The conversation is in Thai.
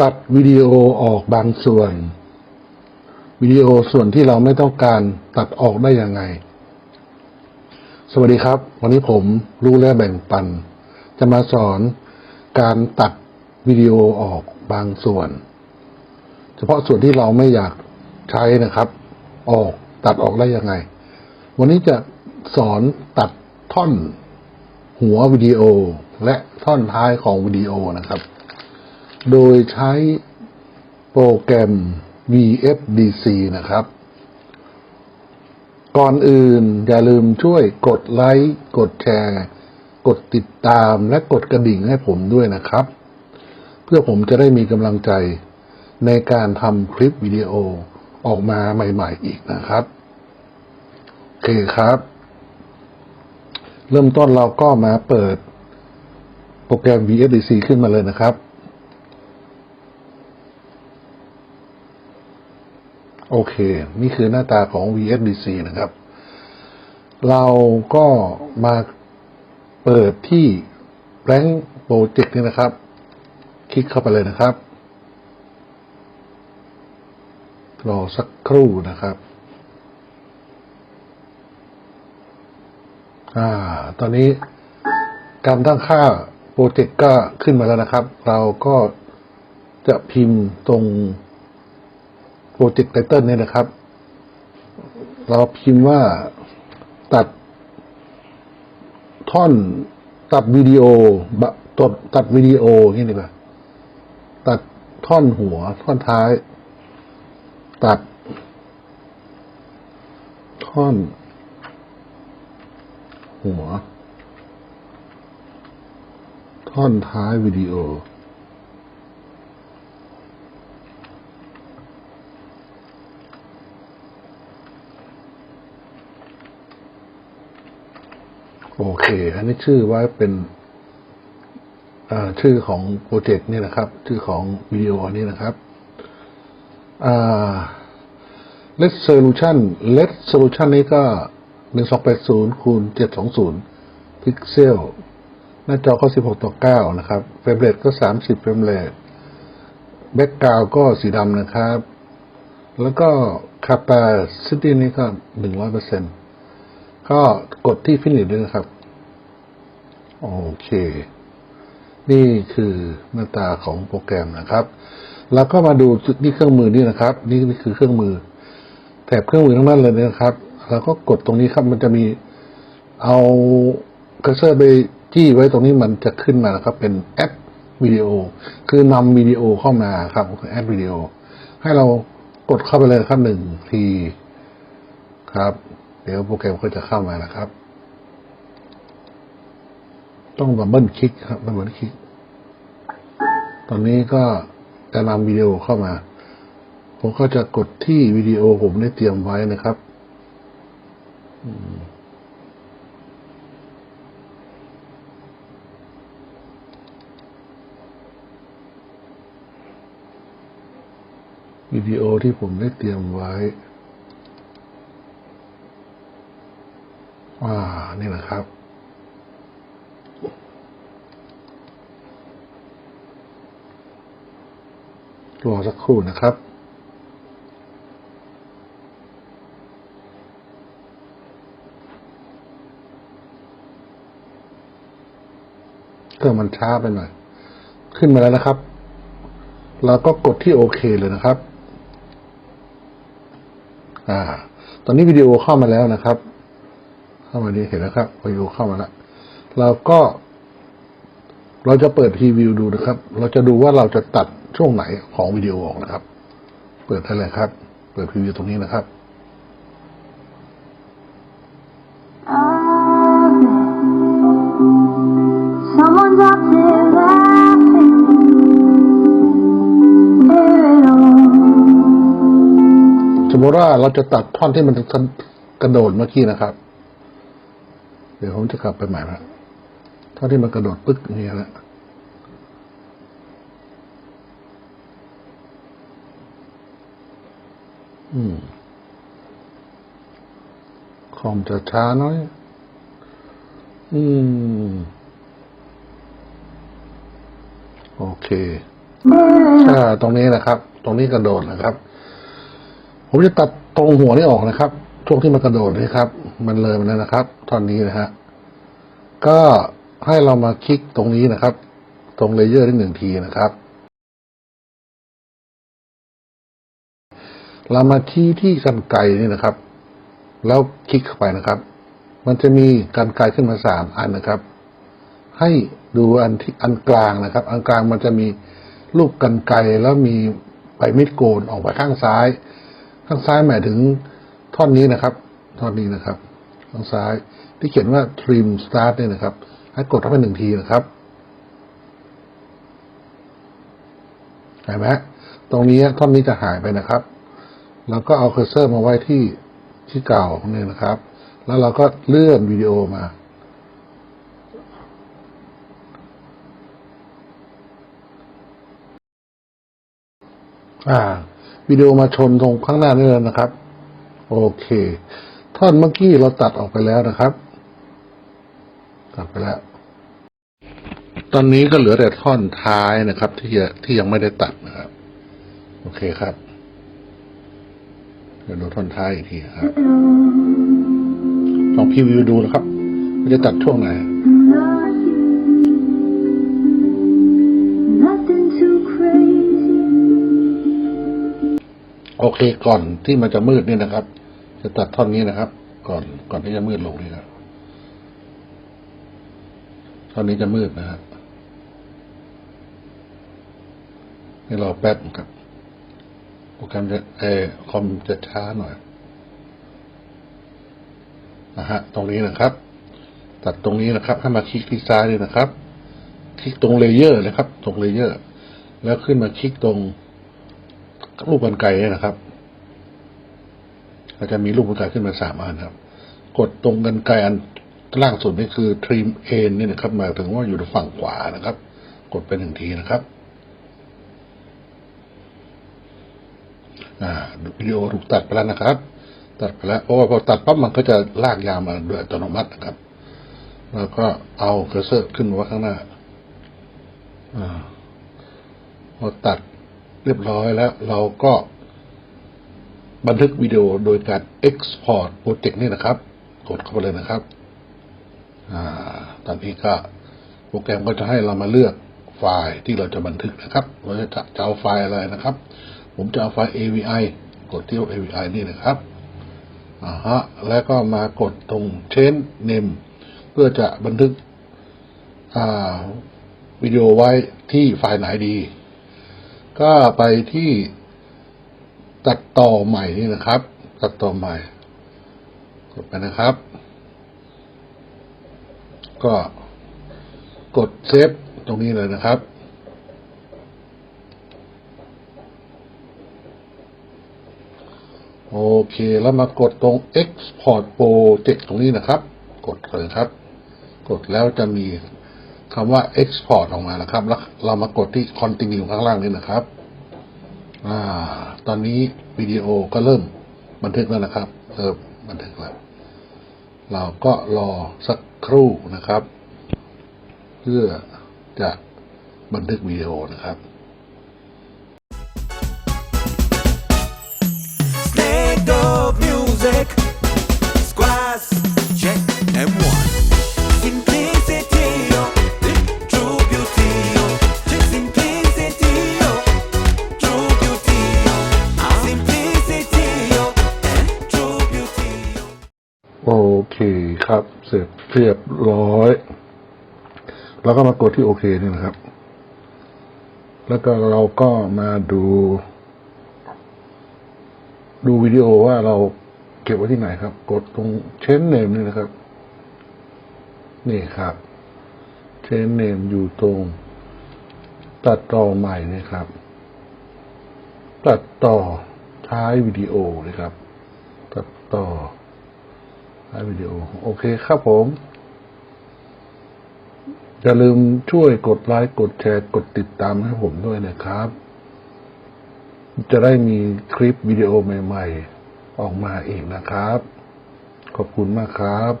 ตัดวิดีโอออกบางส่วน วิดีโอส่วนที่เราไม่ต้องการตัดออกได้ยังไง สวัสดีครับ วันนี้ผมรู้และแบ่งปัน จะมาสอนการตัดวิดีโอออกบางส่วน เฉพาะส่วนที่เราไม่อยากใช้นะครับ ออกตัดออกได้ยังไง วันนี้จะสอนตัดท่อนหัววิดีโอและท่อนท้ายของวิดีโอนะครับ โดยใช้โปรแกรม VFDC นะครับ ก่อนอื่นอย่าลืมช่วยกดไลค์ กดแชร์ กดติดตามและกดกระดิ่งให้ผมด้วยนะครับ เพื่อผมจะได้มีกำลังใจในการทำคลิปวิดีโอออกมาใหม่ ๆ อีกนะครับ โอเคครับ เริ่มต้นเราก็มาเปิดโปรแกรม VFDC ขึ้นมาเลยนะครับ โอเค นี่คือหน้าตาของ VFDC นะครับ เราก็มาเปิดที่ Blank Project นี่นะครับ คลิกเข้าไปเลยนะครับ รอสักครู่นะครับ อ่า ตอนนี้การตั้งค่าโปรเจกต์ก็ขึ้นมาแล้วนะครับ เราก็จะพิมพ์ตรง โปรเจกต์ไตเติลเนี่ยนะครับ เราพิมพ์ว่าตัดท่อนตัดวิดีโอบะตัดตัดวิดีโออย่นี้ดีกว่าตัดท่อนหัว ท่อนท้าย ตัด ท่อน หัว ท่อนท้ายวิดีโอ โอเค อันนี้ชื่อว่าเป็นชื่อของโปรเจกต์นี่นะครับ ชื่อของวิดีโอนี้นะครับอ่า Let Solution Let Solution นี้ก็ 1280คูณ720 พิกเซล หน้าจอก็ 16 ต่อ 9 นะครับ เฟรมเรทก็ 30 เฟรมเรทแบ็กกราวก็สีดำนะครับ แล้วก็ capacity นี้ก็ 100% ก็กดที่ Finish ด้วยนะครับ โอเค นี่คือหน้าตาของโปรแกรมนะครับ แล้วก็มาดูที่เครื่องมือนี่นะครับ นี่นี่คือเครื่องมือ แถบเครื่องมือทั้งนั้นเลยนะครับ แล้วก็กดตรงนี้ครับ มันจะมีเอากระเซอร์ไปจี้ไว้ตรงนี้มันจะขึ้นมานะครับ เป็นแอดวิดีโอ คือนำวิดีโอเข้ามาครับแอดวิดีโอ ให้เรากดเข้าไปเลยครับหนึ่งทีครับ เดี๋ยวโปรแกรมก็จะเข้ามานะครับ ต้องดับเบิลคลิกครับดับเบิลคลิก ตอนนี้ก็จะนำวิดีโอเข้ามา ผมก็จะกดที่วิดีโอผมได้เตรียมไว้นะครับวิดีโอที่ผมได้เตรียมไว้ อ่า นี่แหละครับ รอสักครู่นะครับเครื่องมันช้าไปหน่อย ขึ้นมาแล้วนะครับ เราก็กดที่โอเคเลยนะครับ อ่า ตอนนี้วิดีโอเข้ามาแล้วนะครับ เข้ามาดีเห็นแล้วครับวิดีโอเข้ามาแล้วเราก็ เราจะเปิดพรีวิวดูนะครับ เราจะดูว่าเราจะตัดช่วงไหนของวิดีโอออกนะครับ เปิดได้เลยครับ เปิดพรีวิวตรงนี้นะครับ Someone's out there laughing. Hear it all. สมมติว่าเราจะตัดท่อนที่มันกระโดดเมื่อกี้นะครับ เดี๋ยวผมจะกลับไปใหม่ละท่อนที่มันกระโดดปึ๊กอย่างนี้ยนะอืมคอมจะช้าน้อย อืม โอเค There อ่าตรงนี้นะครับ ตรงนี้กระโดดนะครับ ผมจะตัดตรงหัวนี่ออกนะครับ ช่วงที่มันกระโดดนี่ครับ มันเลยมันแล้วนะครับท่อนนี้นะฮะก็ให้เรามาคลิกตรงนี้นะครับ ตรงเลเยอร์ที่หนึ่งทีนะครับ เรามาที่ที่กันไกรนี่นะครับ แล้วคลิกเข้าไปนะครับ มันจะมีกันไกรขึ้นมาสามอันนะครับ ให้ดูอันที่อันกลางนะครับ อันกลางมันจะมีรูปกันไกรแล้วมีใบมีดโกนออกไปข้างซ้าย ข้างซ้ายหมายถึง ท่อนนี้นะครับ ท่อนนี้นะครับข้างซ้ายที่เขียนว่า trim start เนี่ยนะครับ ให้กดเข้าไปหนึ่งทีนะครับเห็นไหมตรงนี้ท่อนนี้จะหายไปนะครับ แล้วก็เอาเคอร์เซอร์มาไว้ที่ที่เก่าเนี่ยนะครับ แล้วเราก็เลื่อนวิดีโอมาอ่าวิดีโอมาชนตรงข้างหน้านี่เลยนะครับ โอเค ท่อนเมื่อกี้เราตัดออกไปแล้วนะครับ ตัดไปแล้ว ตอนนี้ก็เหลือแต่ท่อนท้ายนะครับ ที่ยังที่ยังไม่ได้ตัดนะครับ โอเคครับ เดี๋ยวดูท่อนท้ายอีกทีครับลองพรีวิวดูนะครับว่าจะตัดช่วงไหน Nothing too crazy. โอเคก่อนที่มันจะมืดนี่นะครับ จะตัดท่อนนี้นะครับ ก่อนก่อนที่จะมืดลงนี่ครับท่อนนี้จะมืดนะฮะให้รอแป๊บครับโปรแกรมจะเออคอมจะช้าหน่อยนะฮะ ตรงนี้นะครับ ตัดตรงนี้นะครับ ให้มาคลิกที่ซ้ายเลยนะครับ คลิกตรงเลเยอร์นะครับ ตรงเลเยอร์ แล้วขึ้นมาคลิกตรงรูปกันไกนี่นะครับ เราจะมีรูปกันไกรขึ้นมาสามอันครับ กดตรงกันไกรอันล่างสุดนี่คือ trim end นี่นะครับหมายถึงว่าอยู่ทางฝั่งขวานะครับ กดไปหนึ่งทีนะครับอ่าวิดีโอถูกตัดไปแล้วนะครับ ตัดไปแล้วเพราะว่าพอตัดปั๊บมันก็จะลากยาวมาโดยอัตโนมัตินะครับ แล้วก็เอาเคอร์เซอร์ขึ้นมาข้างหน้าอ่าพอตัดเรียบร้อยแล้ว เราก็ บันทึกวิดีโอโดยการ Export โปรเจกต์นี่นะครับ กดเข้าไปเลยนะครับอตอนนี้ก็โปรแกรมก็จะให้เรามาเลือกไฟล์ที่เราจะบันทึกนะครับ เราจะจะเอาไฟล์อะไรนะครับ ผมจะเอาไฟล์ AVI กดที่ AVI นี่นะครับอ่าฮะ แล้วก็มากดตรง Change Name เพื่อจะบันทึกวิดีโอไว้ที่ไฟล์ไหนดี ก็ไปที่ ตัดต่อใหม่นี่นะครับ ตัดต่อใหม่ กดไปนะครับ ก็กดเซฟตรงนี้เลยนะครับ โอเค แล้วมากดตรง Export Project ตรงนี้นะครับ กดเลยครับ กดแล้วจะมีคำว่า Export ออกมานะครับ แล้วเรามากดที่ Continue ข้างล่างนี้นะครับ อ่า ตอนนี้วิดีโอก็เริ่มบันทึกแล้วนะครับ เริ่มบันทึกแล้ว เราก็รอสักครู่นะครับ เพื่อจะบันทึกวิดีโอนะครับ State of music. คครับ เสร็จเรียบร้อย แล้วก็มากดที่โอเคนี่นะครับ แล้วก็เราก็มาดู ดูวิดีโอว่าเราเก็บไว้ที่ไหนครับ กดตรงเชนเนมนี่นะครับ นี่ครับเชนเนมอยู่ตรง ตัดต่อใหม่นี่ครับ ตัดต่อท้ายวิดีโอเลยครับ ตัดต่อ ท้ายวิดีโอ โอเคครับผม อย่าลืมช่วยกดไลค์กดแชร์กดติดตามให้ผมด้วยนะครับ จะได้มีคลิปวิดีโอใหม่ ๆ ออกมาอีกนะครับ ขอบคุณมากครับ